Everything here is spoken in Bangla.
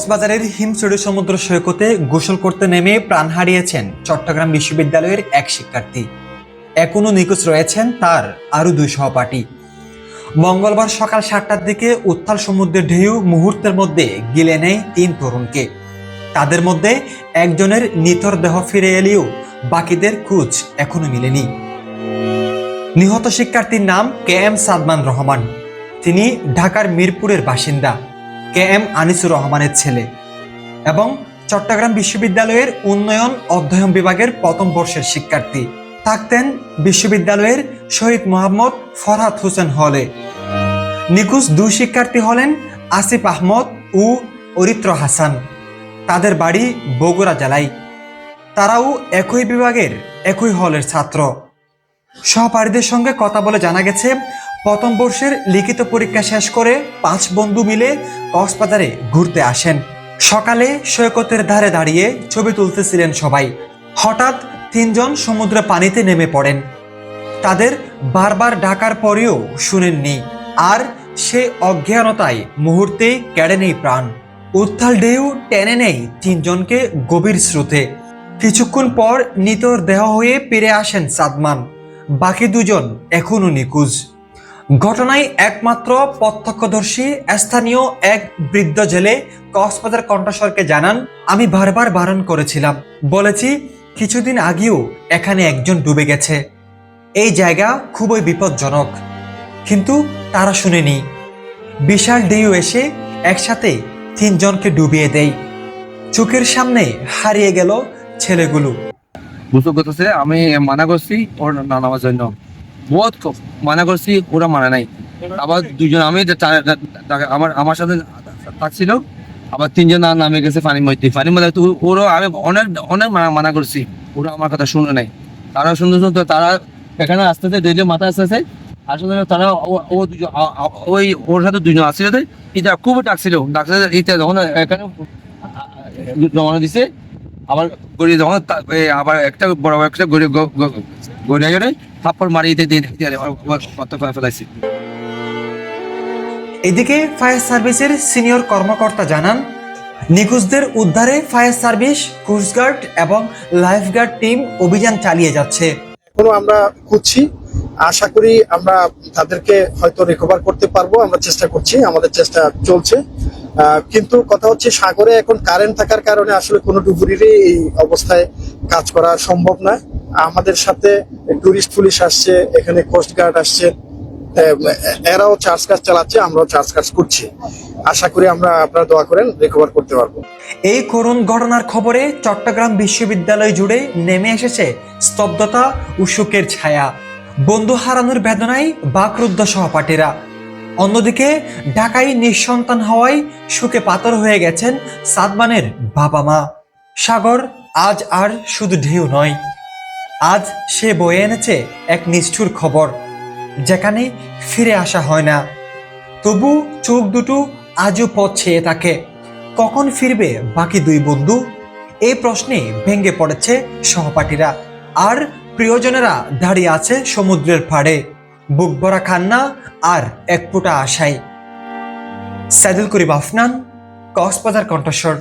কক্সবাজারের হিমছড়ি সমুদ্র সৈকতে গোসল করতে নেমে প্রাণ হারিয়েছেন চট্টগ্রাম বিশ্ববিদ্যালয়ের এক শিক্ষার্থী। এখনও নিখোঁজ রয়েছেন তার আরও দুই সহপাঠী। মঙ্গলবার সকাল সাতটার দিকে উত্তাল সমুদ্রের ঢেউ মুহূর্তের মধ্যে গিলে নেয় তিন তরুণকে। তাদের মধ্যে একজনের নিথর দেহ ফিরে এলেও বাকিদের খোঁজ এখনও মিলেনি। নিহত শিক্ষার্থীর নাম কে এম সাদমান রহমান। তিনি ঢাকার মিরপুরের বাসিন্দা। কে এম আনিসুর রহমানের ছেলে এবং চট্টগ্রাম বিশ্ববিদ্যালয়ের উন্নয়ন অধ্যয়ন বিভাগের প্রথম বর্ষের শিক্ষার্থী। থাকতেন বিশ্ববিদ্যালয়ের শহীদ মোহাম্মদ ফরহাদ হোসেন হলে। নিখোঁজ দুই শিক্ষার্থী হলেন আসিফ আহমদ ও অরিত্র হাসান। তাদের বাড়ি বগুড়া জেলায়। তারাও একই বিভাগের একই হলের ছাত্র। সহপাঠীদের সঙ্গে কথা বলে জানা গেছে প্রথম বর্ষের লিখিত পরীক্ষা শেষ করে পাঁচ বন্ধু মিলে কক্সবাজারে ঘুরতে আসেন। সকালে সৈকতের ধারে দাঁড়িয়ে ছবি তুলতেছিলেন সবাই। হঠাৎ তিনজন সমুদ্র পানিতে নেমে পড়েন। তাদের বারবার ডাকার পরেও শুনেননি, আর সে অজ্ঞানতায় মুহূর্তে কেড়ে নেই প্রাণ। উত্থাল ঢেউ টেনে নেই তিনজনকে গভীর স্রোতে। কিছুক্ষণ পর নিতর দেহ হয়ে ফিরে আসেন সাদমান। বাকি দুজন এখনও নিখোঁজ। ঘটনায় একমাত্র প্রত্যক্ষদর্শী স্থানীয় এক বৃদ্ধ জেলে কক্সবাজার কণ্ঠস্বরকে জানান, আমি বারবার বারণ করেছিলাম। বলেছি, কিছুদিন আগেও এখানে একজন ডুবে গেছে। এই জায়গা খুবই বিপজ্জনক। কিন্তু তারা শুনেনি। বিশাল ঢেউ এসে একসাথে তিনজনকে ডুবিয়ে দেয়। চোখের সামনে হারিয়ে গেল ছেলেগুলো। আমি মানা করছি, ওর নামার জন্য। বহুত মানা করছি, ওরা মানে নাই। আবার দুজন আমি আমার আমার সাথে থাকছিল, আবার তিনজন নামে গেছে পানির মধ্যে পানির মধ্যে তো ওরও আমি অনেক অনেক মানা- মানা করছি, ওরা আমার কথা শুনে নাই। তারা শুনতে শুনতে তারা এখানে আসতে আসতে ডেলি মাথা আসতে আসতে আসলে তারা ও- দুজন ওই ওর সাথে দুজন আসছিল এটা খুব ডাকছিল। ডাকছিল এটা যখন এখানে জমানো দিছে, আবার গড়িয়ে যখন আবার একটা বড় একটা গড়িয়ে গ- গ- থাপ্পড় মারিয়ে দিয়ে দিয়ে দিয়ে কত করে ফেলাইছি। এদিকে ফায়ার সার্ভিসের সিনিয়র কর্মকর্তা জানান নিখোঁজদের উদ্ধারে ফায়ার সার্ভিস কোস্টগার্ড এবং লাইফগার্ড টিম অভিযান চালিয়ে যাচ্ছে। এখনও আমরা খুঁজছি আশা করি আমরা তাদেরকে হয়তো রিকভার করতে পারব আমরা চেষ্টা করছি আমাদের চেষ্টা চলছে। আহ, কিন্তু কথা হচ্ছে সাগরে এখন কারেন্ট থাকার কারণে আসলে কোনো ডুবুরিরই এই অবস্থায় কাজ করা সম্ভব নয়। আমাদের সাথে টুরিস্ট পুলিশ আসছে, এখানে কোস্ট গার্ড আসছে। এরাও চার্জ কাজ চালাচ্ছে, আমরাও চার্জ কাজ করছি। আশা করি আমরা আপনারা দোয়া করেন রিকভার করতে পারব। এই করুণ ঘটনার খবরে চট্টগ্রাম বিশ্ববিদ্যালয় জুড়ে নেমে এসেছে স্তব্ধতা ও শোকের ছায়া। বন্ধু হারানোর বেদনায় বাকরুদ্ধ সহপাঠীরা। অন্যদিকে, ঢাকায় নিঃসন্তান হওয়ায় সুখে পাতর হয়ে গেছেন সাদমানের বাবা মা। সাগর, আজ আর শুধু ঢেউ নয়। আজ সে বয়ে এনেছে এক নিষ্ঠুর খবর, যেখানে ফিরে আসা হয় না। তবু চোখ দুটো আজও পথ ছেয়ে থাকে। কখন ফিরবে বাকি দুই বন্ধু? এই প্রশ্নে ভেঙে পড়েছে সহপাঠীরা। আর প্রিয়জনেরা দাঁড়িয়ে আছে সমুদ্রের পাড়ে। বুক ভরা খান্না আর এক ফোঁটা আশায়। সাইদুল করিম আফনান, কক্সবাজার কণ্ঠস্বর।